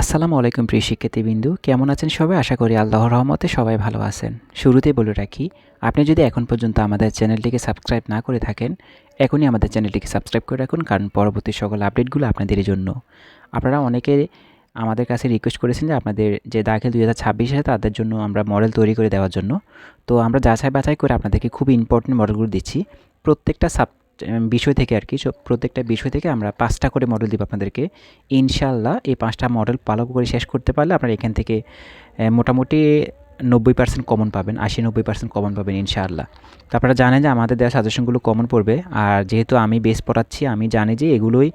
আসসালামু আলাইকুম প্রিয় শিক্ষার্থীবৃন্দু, কেমন আছেন সবাই? আশা করি আল্লাহর রহমতে সবাই ভালো আছেন। শুরুতে বলে রাখি, আপনি যদি এখন পর্যন্ত আমাদের চ্যানেলটিকে সাবস্ক্রাইব না করে থাকেন, এখনই আমাদের চ্যানেলটিকে সাবস্ক্রাইব করে রাখুন, কারণ পরবর্তী সকল আপডেটগুলো আপনাদের জন্য। আপনারা অনেকে আমাদের কাছে রিকোয়েস্ট করেছেন যে আপনাদের যে দাখিল দুই হাজার ছাব্বিশে তাদের জন্য আমরা মডেল তৈরি করে দেওয়ার জন্য। তো আমরা যাচাই বাছাই করে আপনাদেরকে খুব ইম্পর্টেন্ট মডেলগুলো দিচ্ছি। প্রত্যেকটা সাব বিষয় থেকে আর কি প্রত্যেকটা বিষয় থেকে আমরা পাঁচটা করে মডেল দিব আপনাদেরকে। ইনশাল্লাহ এই পাঁচটা মডেল ভালো করে শেষ করতে পারলে আপনারা এখান থেকে মোটামুটি নব্বই পার্সেন্ট কমন পাবেন, আশি নব্বই পার্সেন্ট কমন পাবেন ইনশাআল্লাহ। তো আপনারা জানেন যে আমাদের দেওয়া সাজেশনগুলো কমন পড়বে, আর যেহেতু আমি বেস পড়াচ্ছি, আমি জানি যে এগুলোই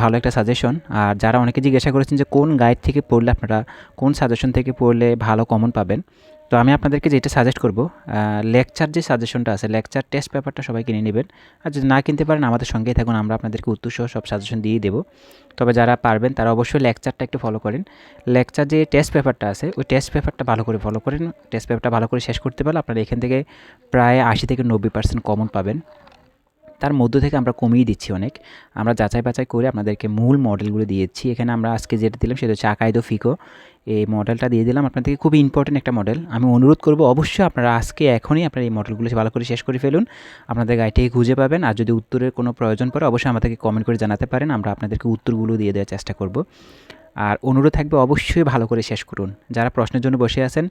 ভালো একটা সাজেশন আর যারা অনেকে জিজ্ঞাসা করেছেন যে কোন গাইড থেকে পড়লে আপনারা, কোন সাজেশন থেকে পড়লে ভালো কমন পাবেন তো আমি আপনাদেরকে যেটা সাজেস্ট করব লেকচার যে সাজেশনটা আছে লেকচার টেস্ট পেপারটা সবাই কিনে নেবেন। আর যদি না কিনতে পারেন, আমাদের সঙ্গেই থাকুন, আমরা আপনাদেরকে উত্তর সহ সব সাজেশন দিয়ে দেবো। তবে যারা পারবেন, তারা অবশ্যই লেকচারটা একটু ফলো করেন। লেকচার যে টেস্ট পেপারটা আছে, ওই টেস্ট পেপারটা ভালো করে ফলো করেন। টেস্ট পেপারটা ভালো করে শেষ করতে পারলে আপনারা এখান থেকে প্রায় আশি থেকে নব্বই পার্সেন্ট কমন পাবেন। তার মধ্য থেকে আমরা কমিয়ে দিচ্ছি অনেক। আমরা যাচাই বাছাই করে আপনাদেরকে মূল মডেলগুলো দিয়েছি। এখানে আমরা আজকে যেটা দিলাম, সেটা হচ্ছে আকায়দো ফিকো। এই মডেলটা দিয়ে দিলাম। আপনাদেরকে খুবই ইম্পর্টেন্ট একটা মডেল আমি অনুরোধ করব, অবশ্যই আপনারা আজকে এখনই আপনারা এই মডেলগুলো ভালো করে শেষ করে ফেলুন। আপনাদের গাড়িটাকে খুঁজে পাবেন। আর যদি উত্তরের কোনো প্রয়োজন পড়ে, অবশ্যই আমাদেরকে কমেন্ট করে জানাতে পারেন। আমরা আপনাদেরকে উত্তরগুলো দিয়ে দেওয়ার চেষ্টা করব। আর অনুরোধ থাকবে, অবশ্যই ভালো করে শেষ করুন। যারা প্রশ্নের জন্য বসে আছেন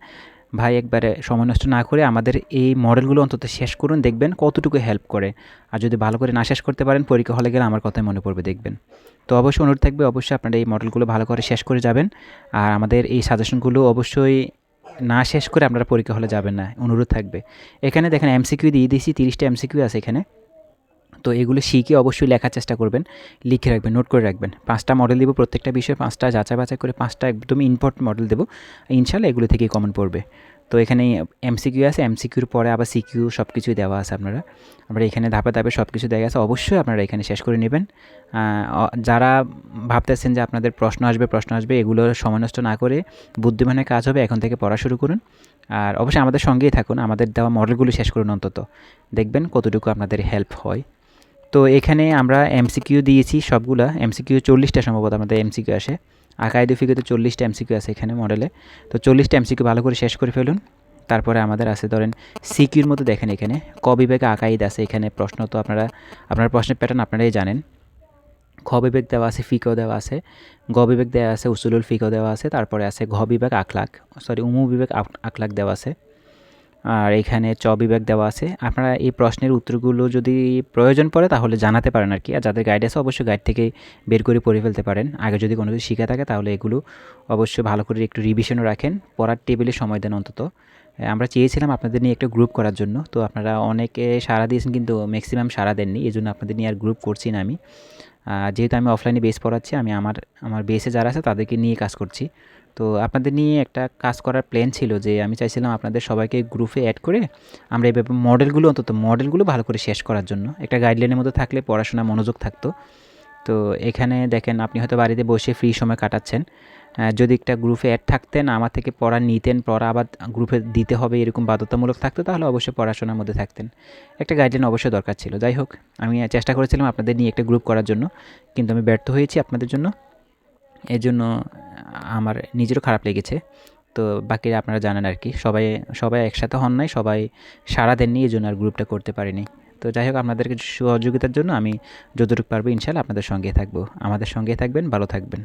ভাই একবারে সময় নষ্ট না করে আমাদের এই মডেলগুলো অন্তত শেষ করুন, দেখবেন কতটুকু হেল্প করে। আর যদি ভালো করে না শেষ করতে পারেন, পরীক্ষা হলে গেলে আমার কথাই মনে পড়বে, দেখবেন। তো অবশ্যই অনুরোধ থাকবে, অবশ্যই আপনারা এই মডেলগুলো ভালো করে শেষ করে যাবেন। আর আমাদের এই সাজেশনগুলো অবশ্যই না শেষ করে আপনারা পরীক্ষা হলে যাবেন না, অনুরোধ থাকবে। এখানে দেখেন এমসিকিউ দিয়ে দিয়েছি, তিরিশটা এমসিকিউ আছে এখানে। তো এগুলো শিখে অবশ্যই লেখার চেষ্টা করবেন, লিখে রাখবেন নোট করে রাখবেন। পাঁচটা মডেল দেবো প্রত্যেকটা বিষয়ে, পাঁচটা যাচাই বাছাই করে পাঁচটা একদমই ইম্পর্টেন্ট মডেল দেবো। ইনশাল্লাহ এগুলো থেকেই কমন পড়বে। তো এখানে এমসিকিউ আছে এমসিকিউর পরে আবার সিকিউ সব কিছুই দেওয়া আছে আপনারা। আমরা এখানে ধাপে ধাপে সব কিছু দেওয়া আছে, অবশ্যই আপনারা এখানে শেষ করে নেবেন। যারা ভাবতেছেন যে আপনাদের প্রশ্ন আসবে প্রশ্ন আসবে, এগুলো সময় নষ্ট না করে বুদ্ধিমানের কাজ হবে, এখন থেকে পড়া শুরু করুন। আর অবশ্যই আমাদের সঙ্গেই থাকুন, আমাদের দেওয়া মডেলগুলো শেষ করুন অন্তত। দেখবেন কতটুকু আপনাদের হেল্প হয়। তো এখানে আমরা এমসিকিউ দিয়েছি সবগুলা। এমসিকিউ চল্লিশটা সম্ভবত আমাদের এমসিকিউ আসে। আকাইদু ফিগুতে চল্লিশটা এমসিকিউ আছে এখানে মডেলে তো চল্লিশটা এমসিকিউ ভালো করে শেষ করে ফেলুন। তারপরে আমাদের আছে ধরেন সিকিউর মতো দেখেন এখানে। ক বিবেকে আকাইদ আছে এখানে প্রশ্ন, তো আপনারা, আপনার প্রশ্নের প্যাটার্ন আপনারাই জানেন। খ বিবেক দেওয়া আছে ফিকো দেওয়া আছে। গ বিবেক দেওয়া আছে, উসুলুল ফিকো দেওয়া আছে। তারপরে আছে ঘ বিবেক আখলাখ সরি উমু বিবেক আখলাখ দেওয়া আছে। আর এখানে চ বিভাগ দেওয়া আছে। আপনারা এই প্রশ্নের উত্তরগুলো যদি প্রয়োজন পড়ে তাহলে জানাতে পারেন আর কি। আর যাদের গাইড আছে অবশ্যই গাইড থেকে বের করে পড়ে ফেলতে পারেন। আগে যদি কোনো কিছু শিখে থাকে তাহলে এগুলো অবশ্যই ভালো করে একটু রিভিশনও রাখেন। পড়ার টেবিলে সময় দেন অন্তত। আমরা চেয়েছিলাম আপনাদের নিয়ে একটা গ্রুপ করার জন্য। তো আপনারা অনেকে সাড়া দিয়েছেন কিন্তু ম্যাক্সিমাম সাড়া দেননি। এই জন্য আপনাদের নিয়ে আর গ্রুপ করছি না আমি। যেহেতু আমি অফলাইনে বেস পড়াচ্ছি, আমি আমার আমার বেসে যারা আছে তাদেরকে নিয়ে কাজ করছি। তো আপনাদের নিয়ে একটা কাজ করার প্ল্যান ছিল যে আমি চাইছিলাম আপনাদের সবাইকে গ্রুপে অ্যাড করে আমরা এই ব্যাপারে মডেলগুলো অন্তত মডেলগুলো ভালো করে শেষ করার জন্য। একটা গাইডলাইনের মধ্যে থাকলে পড়াশোনা মনোযোগ থাকতো। তো এখানে দেখেন, আপনি হয়তো বাড়িতে বসে ফ্রি সময় কাটাচ্ছেন। যদি একটা গ্রুপে অ্যাড থাকতেন, আমার থেকে পড়া নিতেন, পড়া আবার গ্রুপে দিতে হবে এরকম বাধ্যতামূলক থাকতো, তাহলে অবশ্যই পড়াশোনার মধ্যে থাকতেন। একটা গাইডলাইন অবশ্যই দরকার ছিল। যাই হোক, আমি চেষ্টা করেছিলাম আপনাদের নিয়ে একটা গ্রুপ করার জন্য, কিন্তু আমি ব্যর্থ হয়েছি আপনাদের জন্য। এই জন্য আমার নিজেরও খারাপ লেগেছে। তো বাকিরা আপনারা জানেন আর কি সবাই সবাই একসাথে হন নাই, সবাই সারা দেননি, এই জন্য আর গ্রুপটা করতে পারিনি। তো যাই হোক, আপনাদেরকে সহযোগিতার জন্য আমি যতটুকু পারব ইনশাল্লাহ আপনাদের সঙ্গে থাকব। আমাদের সঙ্গে থাকবেন, ভালো থাকবেন।